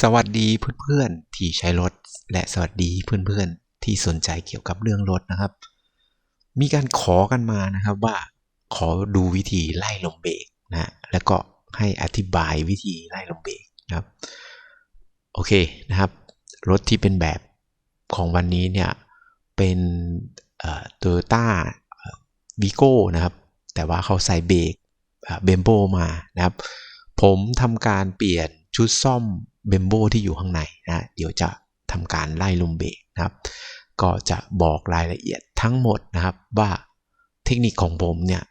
สวัสดีเพื่อนๆที่ใช้รถ และสวัสดีเพื่อนๆที่สนใจเกี่ยวกับเรื่องรถนะครับ มีการขอกันมานะครับว่าขอดูวิธีไล่ลมเบรกนะแล้วก็ให้อธิบายวิธีไล่ลมเบรกนะครับโอเคนะครับ รถที่เป็นแบบของวันนี้เนี่ยเป็นโตโยต้าวีโก้นะครับ แต่ว่าเขาใส่เบรกเบมโบมานะครับ ผมทำการเปลี่ยนชุดซ่อม เบมโบที่อยู่ข้างในนะเดี๋ยวจะทำการไล่ลมเบรกนะครับ ก็จะบอกรายละเอียดทั้งหมดนะครับว่าเทคนิคของผมเนี่ย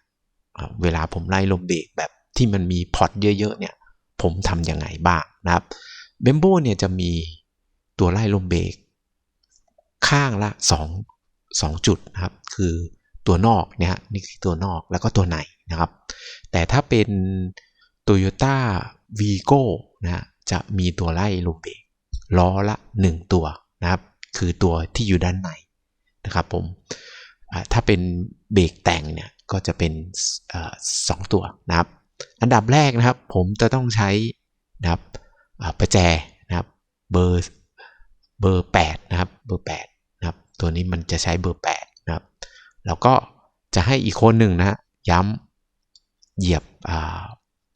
เวลาผมไล่ลมเบรกแบบที่มันมีพอร์ตเยอะๆเนี่ยผมทำยังไงบ้างนะครับเบมโบเนี่ยจะมีตัวไล่ลมเบรกข้างละ2 2จุดนะครับ คือตัวนอกเนี่ยนี่คือตัวนอกแล้วก็ตัวในนะครับ แต่ถ้าเป็น Toyota Vigo นะ จะมีตัวไล่ลมเบรกล้อละ 1 ตัวนะครับ คือตัวที่อยู่ด้านในนะครับผมถ้าเป็นเบรกแต่งเนี่ยก็จะเป็นสองตัวนะครับ อันดับแรกนะครับ ผมจะต้องใช้นะครับประแจนะครับเบอร์เบอร์8นะครับเบอร์8นะครับ ตัวนี้มันจะใช้เบอร์8นะครับแล้วก็จะให้อีกคนหนึ่งนะย้ำเหยียบ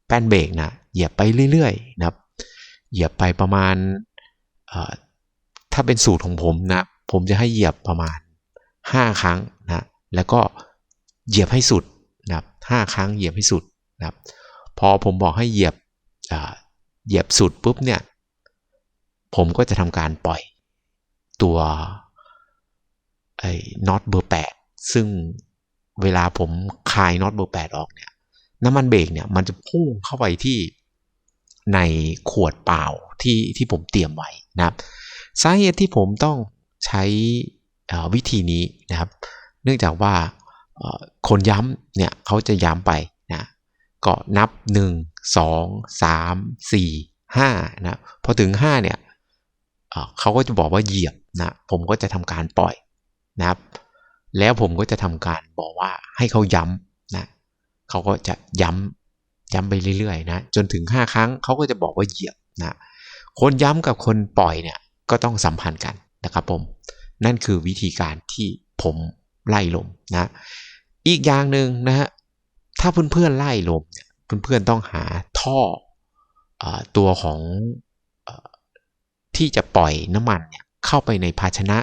แป้นเบรกนะเหยียบไปเรื่อยๆนะครับ เหยียบไปประมาณ ถ้าเป็นสูตรของผมนะ ผมจะให้เหยียบประมาณ 5 ครั้งนะ แล้วก็เหยียบให้สุดนะครับห้าครั้งเหยียบให้สุดนะครับ พอผมบอกให้เหยียบเหยียบสุดปุ๊บเนี่ย ผมก็จะทำการปล่อยตัวไอ้น็อตเบอร์ 8 ซึ่งเวลาผมคลายน็อตเบอร์ 8 ออกเนี่ย น้ำมันเบรกเนี่ย มันจะพุ่งเข้าไปที่ ในขวดเปล่าที่ที่ผมเตรียมไว้นะครับ สาเหตุที่ผมต้องใช้วิธีนี้นะครับ เนื่องจากว่าคนย้ำเนี่ยเขาจะย้ำไปนะก็นับ 1 2 3 4 5นะพอถึง 5 เนี่ยเขาก็จะบอกว่าเหยียบนะผมก็จะทำการปล่อยนะครับ แล้วผมก็จะทำการบอกว่าให้เขาย้ำนะเขาก็จะย้ำ ย้ำไปเรื่อยๆนะจนถึง 5 ครั้งเขาก็จะบอกว่าเหยียบนะคนย้ำกับคนปล่อยเนี่ยก็ต้องสัมพันธ์กันนะครับผม นั่นคือวิธีการที่ผมไล่ลมนะอีกอย่างหนึ่งนะฮะถ้าเพื่อนๆไล่ลมเนี่ยเพื่อนๆต้องหาท่ออตัวของอที่จะปล่อยน้ำมันเนี่ยเข้าไปในภาชนะ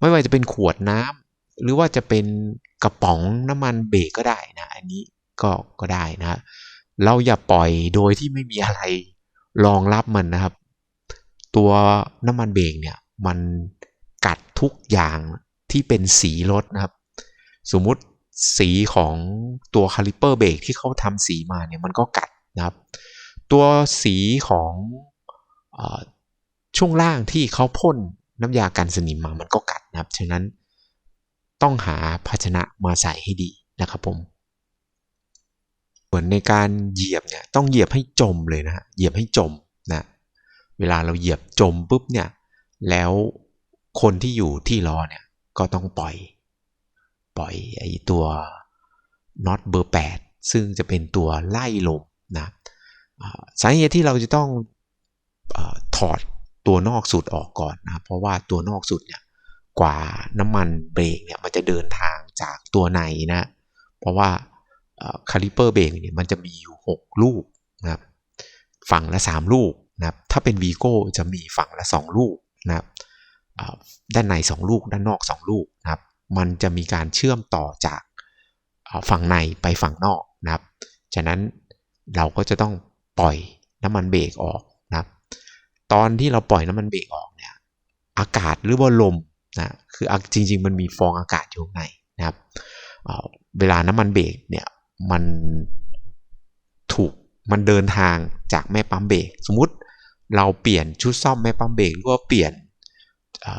ไม่ว่าจะเป็นขวดน้ำหรือว่าจะเป็นกระป๋องน้ำมันเบรกก็ได้นะ อันนี้ก็ก็ได้นะ เราอย่าปล่อยโดยที่ไม่มีอะไรรองรับมันนะครับ ตัวน้ำมันเบรกเนี่ยมันกัดทุกอย่างที่เป็นสีรถนะครับ สมมุติสีของตัวคาลิเปอร์เบรกที่เขาทำสีมาเนี่ยมันก็กัดนะครับ ตัวสีของอช่วงล่างที่เขาพ่นน้ำยากันสนิมมามันก็กัดนะครับ ฉะนั้นต้องหาภาชนะมาใส่ให้ดีนะครับผม เหมือนในการเหยียบเนี่ยต้องเหยียบให้จมเลยนะเหยียบให้จมนะเวลาเราเหยียบจมปุ๊บเนี่ยแล้วคนที่อยู่ที่ล้อเนี่ยก็ต้องปล่อย ปล่อยไอ้ตัวน็อตเบอร์ 8 ซึ่งจะเป็นตัวไล่ลมนะสาเหตุที่เราจะต้องอถอดตัวนอกสุดออกก่อนนะเพราะว่าตัวนอกสุดเนี่ยกว่าน้ำมันเบรกเนี่ยมันจะเดินทางจากตัวในนะ เพราะว่า คาลิเปอร์เบรกเนี่ยมันจะมีอยู่ 6 ลูกนะครับฝั่งละ 3 ลูกนะครับถ้าเป็นวีโก้จะมีฝั่งละ 2 ลูกนะครับด้านใน 2 ลูกด้านนอก 2 ลูกนะครับมันจะมีการเชื่อมต่อจากฝั่งในไปฝั่งนอกนะครับ ฉะนั้นเราก็จะต้องปล่อยน้ำมันเบรกออกนะครับ ตอนที่เราปล่อยน้ำมันเบรกออกเนี่ยอากาศหรือว่าลมนะคือจริงๆ มันมีฟองอากาศอยู่ในนะครับเวลาน้ำมันเบรกเนี่ย มันถูกมันเดินทางจากแม่ปั๊มเบรกสมมุติเราเปลี่ยนชุดซ่อมแม่ปั๊มเบรกหรือว่าเปลี่ยน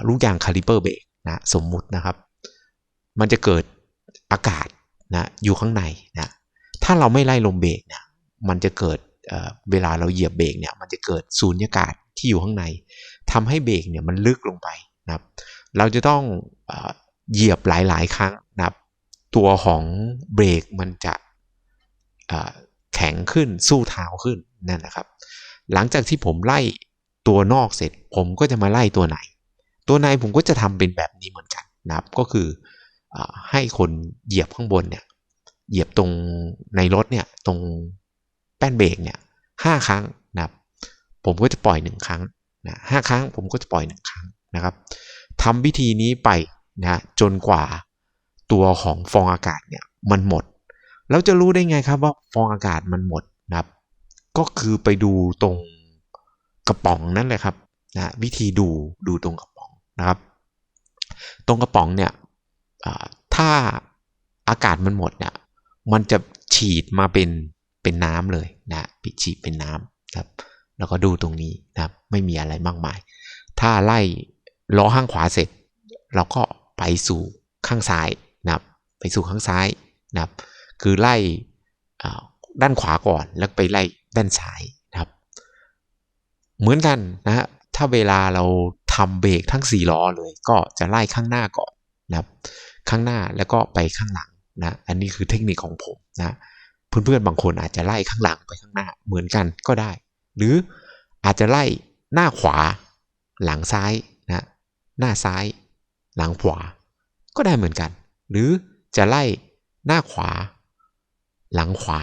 ลูกยางคาลิเปอร์เบรกนะสมมุตินะครับ มันจะเกิดอากาศนะอยู่ข้างในนะถ้าเราไม่ไล่ลมเบรกเนี่ยมันจะเกิดเเวลาเราเหยียบเบรกเนี่ยมันจะเกิดสูญญากาศที่อยู่ข้างในทำให้เบรกเนี่ยมันลึกลงไปนะครับ เราจะต้องเหยียบหลาย ๆ ครั้งนะครับ ตัวของเบรกมันจะ แข็งขึ้นสู้เท้าขึ้นนั่นนะครับ หลังจากที่ผมไล่ตัวนอกเสร็จ ผมก็จะมาไล่ตัวในตัวในผมก็จะทำเป็นแบบนี้เหมือนกันนะครับ ก็คืออให้คนเหยียบข้างบนเนี่ยเหยียบตรงในรถเนี่ยตรงแป้นเบรกเนี่ยห้าครั้งนะครับ ผมก็จะปล่อยหนึ่งครั้งนะห้าครั้งผมก็จะปล่อยหนึ่งครั้งนะครับทำวิธีนี้ไปนะจนกว่าตัวของฟองอากาศเนี่ยมันหมด แล้วจะรู้ได้ไงครับว่าฟองอากาศมันหมดนะครับ ก็คือไปดูตรงกระป๋องนั่นเลยครับนะวิธีดูดูตรงกระป๋องนะครับ ตรงกระป๋องเนี่ยถ้าอากาศมันหมดเนี่ยมันจะฉีดมาเป็นเป็นน้ำเลยนะปิดฉีดเป็นน้ำครับ แล้วก็ดูตรงนี้นะครับ ไม่มีอะไรมากมาย ถ้าไล่ล้อข้างขวาเสร็จ เราก็ไปสู่ข้างซ้ายนะครับ ไปสู่ข้างซ้ายนะครับ คือไล่ด้านขวาก่อนแล้วไปไล่ด้านซ้ายนะครับ เหมือนกันนะฮะถ้าเวลาเราทำเบรกทั้ง 4 ล้อเลย ก็จะไล่ข้างหน้าก่อนนะครับ ข้างหน้าแล้วก็ไปข้างหลังนะอันนี้คือเทคนิคของผมนะเพื่อนๆบางคนอาจจะไล่ข้างหลังไปข้างหน้าเหมือนกันก็ได้ หรืออาจจะไล่หน้าขวา หลังซ้ายนะหน้าซ้าย หลังขวา ก็ได้เหมือนกัน หรือจะไล่หน้าขวา หลังขวา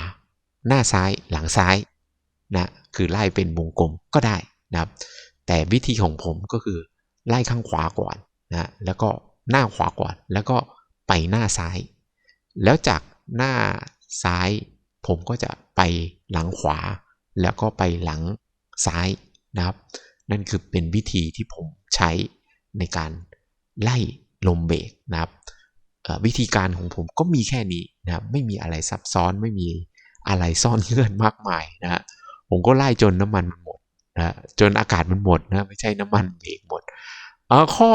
หน้าซ้าย หลังซ้ายนะคือไล่เป็นวงกลมก็ได้นะครับ แต่วิธีของผมก็คือไล่ข้างขวาก่อนนะแล้วก็หน้าขวาก่อน แล้วก็ไปหน้าซ้าย แล้วจากหน้าซ้าย ผมก็จะไปหลังขวา แล้วก็ไปหลังซ้ายนะครับ นั่นคือเป็นวิธีที่ผมใช้ในการไล่ลมเบรกนะครับ วิธีการของผมก็มีแค่นี้นะครับไม่มีอะไรซับซ้อนไม่มีอะไรซ่อนเงื่อนมากมายนะฮะผมก็ไล่จนน้ำมันมันหมดนะจนอากาศมันหมดนะไม่ใช่น้ำมันเบรกหมดเออข้อ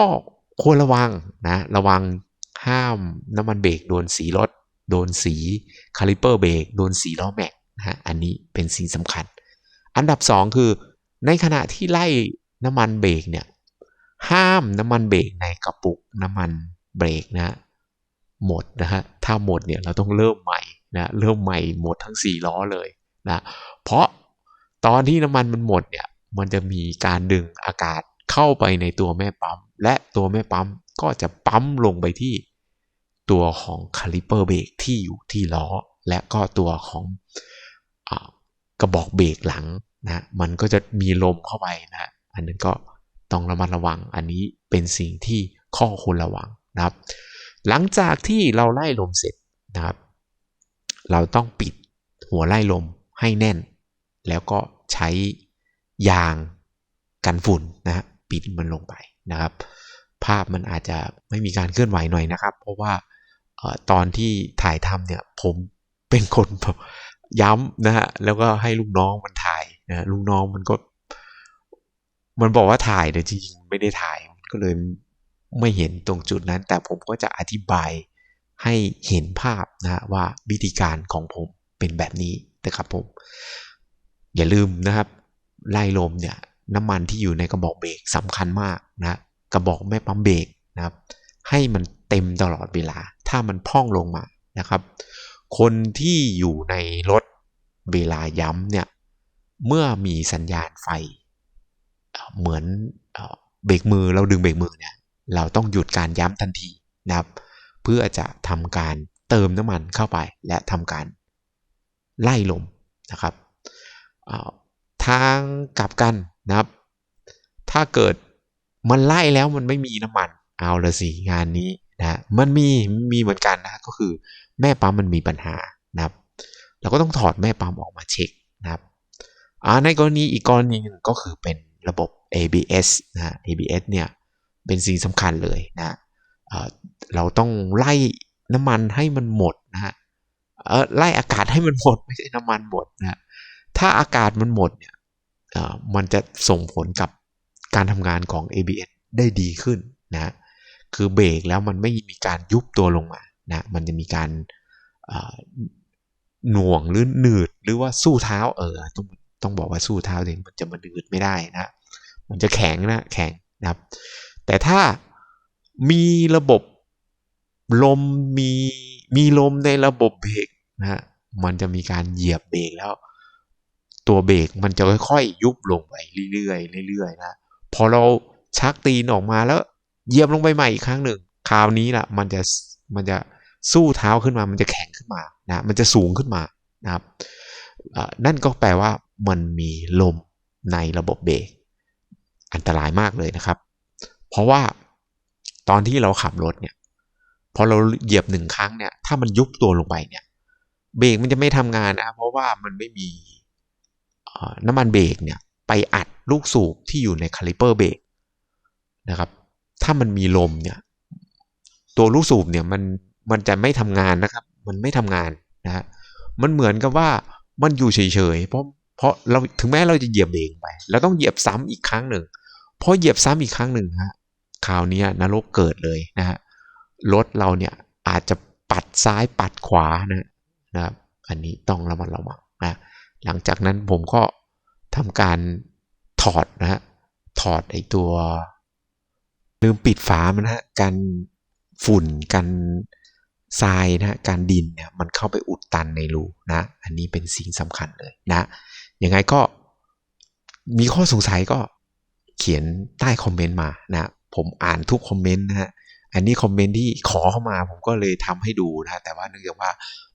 ควรระวังนะระวังห้ามน้ำมันเบรกโดนสีรถ โดนสีคาลิเปอร์เบรกโดนสีล้อแม็กนะฮะอันนี้เป็นสิ่งสำคัญ อันดับ 2 คือ ในขณะที่ไล่น้ำมันเบรกเนี่ยห้ามน้ำมันเบรกในกระปุกน้ำมันเบรกนะ หมดนะฮะ ถ้าหมดเนี่ยเราต้องเริ่มใหม่นะเริ่มใหม่หมดทั้ง 4 ล้อเลยนะ เพราะตอนที่น้ำมันมันหมดเนี่ย มันจะมีการดึงอากาศเข้าไปในตัวแม่ปั๊ม และตัวแม่ปั๊มก็จะปั๊มลงไปที่ตัวของคาลิเปอร์เบรกที่อยู่ที่ล้อ และก็ตัวของอกระบอกเบรกหลังนะมันก็จะมีลมเข้าไปนะอันนั้นก็ต้องระมัดระวังอันนี้เป็นสิ่งที่ข้อควรระวังนะครับ หลังจากที่เราไล่ลมเสร็จนะครับ เราต้องปิดหัวไล่ลมให้แน่น แล้วก็ใช้ยางกันฝุ่นนะปิดมันลงไปนะครับ ภาพมันอาจจะไม่มีการเคลื่อนไหวหน่อยนะครับ เพราะว่าตอนที่ถ่ายทำเนี่ยผมเป็นคนย้ำนะฮะแล้วก็ให้ลูกน้องมันถ่ายนะลูกน้องมันก็ มันบอกว่าถ่ายแต่จริงๆไม่ได้ถ่ายก็เลย ไม่เห็นตรงจุดนั้น แต่ผมก็จะอธิบายให้เห็นภาพนะว่าวิธีการของผมเป็นแบบนี้นะครับผม อย่าลืมนะครับ ไล่ลมเนี่ยน้ำมันที่อยู่ในกระบอกเบรกสำคัญมากนะกระบอกแม่ปั๊มเบรกนะครับ ให้มันเต็มตลอดเวลา ถ้ามันพ่องลงมานะครับ คนที่อยู่ในรถเวลาย้ำเนี่ยเมื่อมีสัญญาณไฟ เหมือนเบรกมือเราดึงเบรกมือเนี่ย เราต้องหยุดการย้ำทันทีนะครับ เพื่อจะทำการเติมน้ำมันเข้าไปและทำการไล่ลมนะครับทางกลับกันนะครับ ถ้าเกิดมันไล่แล้วมันไม่มีน้ำมันเอาละสิงานนี้นะมันมีมีเหมือนกันนะก็คือแม่ปั๊มมันมีปัญหานะครับ เราก็ต้องถอดแม่ปั๊มออกมาเช็คนะครับในกรณีอีกกรณีหนึ่งก็คือเป็นระบบ ABS นะ ABS เนี่ย เป็นสิ่งสำคัญเลยนะเราต้องไล่น้ำมันให้มันหมดนะฮะไล่อากาศให้มันหมดไม่ใช่น้ำมันหมดนะถ้าอากาศมันหมดเนี่ยมันจะส่งผลกับการทำงานของ ABS ได้ดีขึ้นนะคือเบรกแล้วมันไม่มีการยุบตัวลงมานะมันจะมีการหน่วงหรือหนืดหรือว่าสู้เท้าเออต้องต้องบอกว่าสู้เท้าเองมันจะมาดืดไม่ได้นะ มันจะแข็งนะแข็งนะครับ แต่ถ้ามีระบบลมมีมีลมในระบบเบรกนะฮะมันจะมีการเหยียบเบรกแล้ว ตัวเบรกมันจะค่อยๆยุบลงไปเรื่อยๆเรื่อยๆนะพอเราชักตีนออกมาแล้วเหยียบลงไปใหม่อีกครั้งหนึ่ง คราวนี้ล่ะ มันจะมันจะสู้เท้าขึ้นมา มันจะแข็งขึ้นมานะมันจะสูงขึ้นมานะครับนั่นก็แปลว่ามันมีลมในระบบเบรกอันตรายมากเลยนะครับ เพราะว่าตอนที่เราขับรถเนี่ยพอเราเหยียบหนึ่งครั้งเนี่ย ถ้ามันยุบตัวลงไปเนี่ยเบรกมันจะไม่ทำงานนะเพราะว่ามันไม่มีน้ำมันเบรกเนี่ย ไปอัดลูกสูบที่อยู่ในคาลิเปอร์เบรกนะครับ ถ้ามันมีลมเนี่ย ตัวลูกสูบเนี่ยมันมันจะไม่ทำงานนะครับ มันไม่ทำงานนะฮะมันเหมือนกับว่ามันอยู่เฉยๆเพราะเพราะเราถึงแม้เราจะเหยียบเบรกไปเราต้องเหยียบซ้ำอีกครั้งหนึ่งพอเหยียบซ้ำอีกครั้งหนึ่งฮะ คราวนี้นรกเกิดเลยนะฮะรถเราเนี่ยอาจจะปัดซ้ายปัดขวานะนะครับอันนี้ต้องระมัดระวังนะหลังจากนั้นผมก็ทำการถอดนะฮะถอดไอตัว ลืมปิดฝามันนะฮะกันฝุ่นกันทรายนะการดินเนี่ยมันเข้าไปอุดตันในรูนะ อันนี้เป็นสิ่งสำคัญเลยนะยังไงก็มีข้อสงสัยก็เขียนใต้คอมเมนต์มานะ ผมอ่านทุกคอมเมนต์นะฮะอันนี้คอมเมนต์ที่ขอเข้ามาผมก็เลยทำให้ดูนะ แต่ว่าเนื่องจากว่า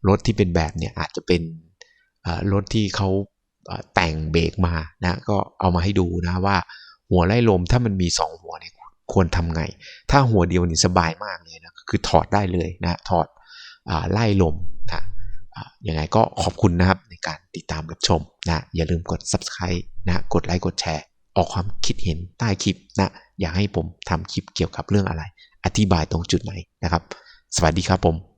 รถที่เป็นแบบเนี่ยอาจจะเป็นรถที่เขาแต่งเบรกมานะก็เอามาให้ดูนะว่าหัวไล่ลมถ้ามันมี 2 หัวเนี่ยควรทำไง ถ้าหัวเดียวนี่สบายมากเลยนะคือถอดได้เลยนะถอดอไล่ลมนะยังไงก็ขอบคุณนะครับในการติดตามรับชมนะอย่าลืมกด subscribe นะกดไลค์กดแชร์ ออกความคิดเห็นใต้คลิปนะ อยากให้ผมทำคลิปเกี่ยวกับเรื่องอะไร อธิบายตรงจุดไหนนะครับ สวัสดีครับผม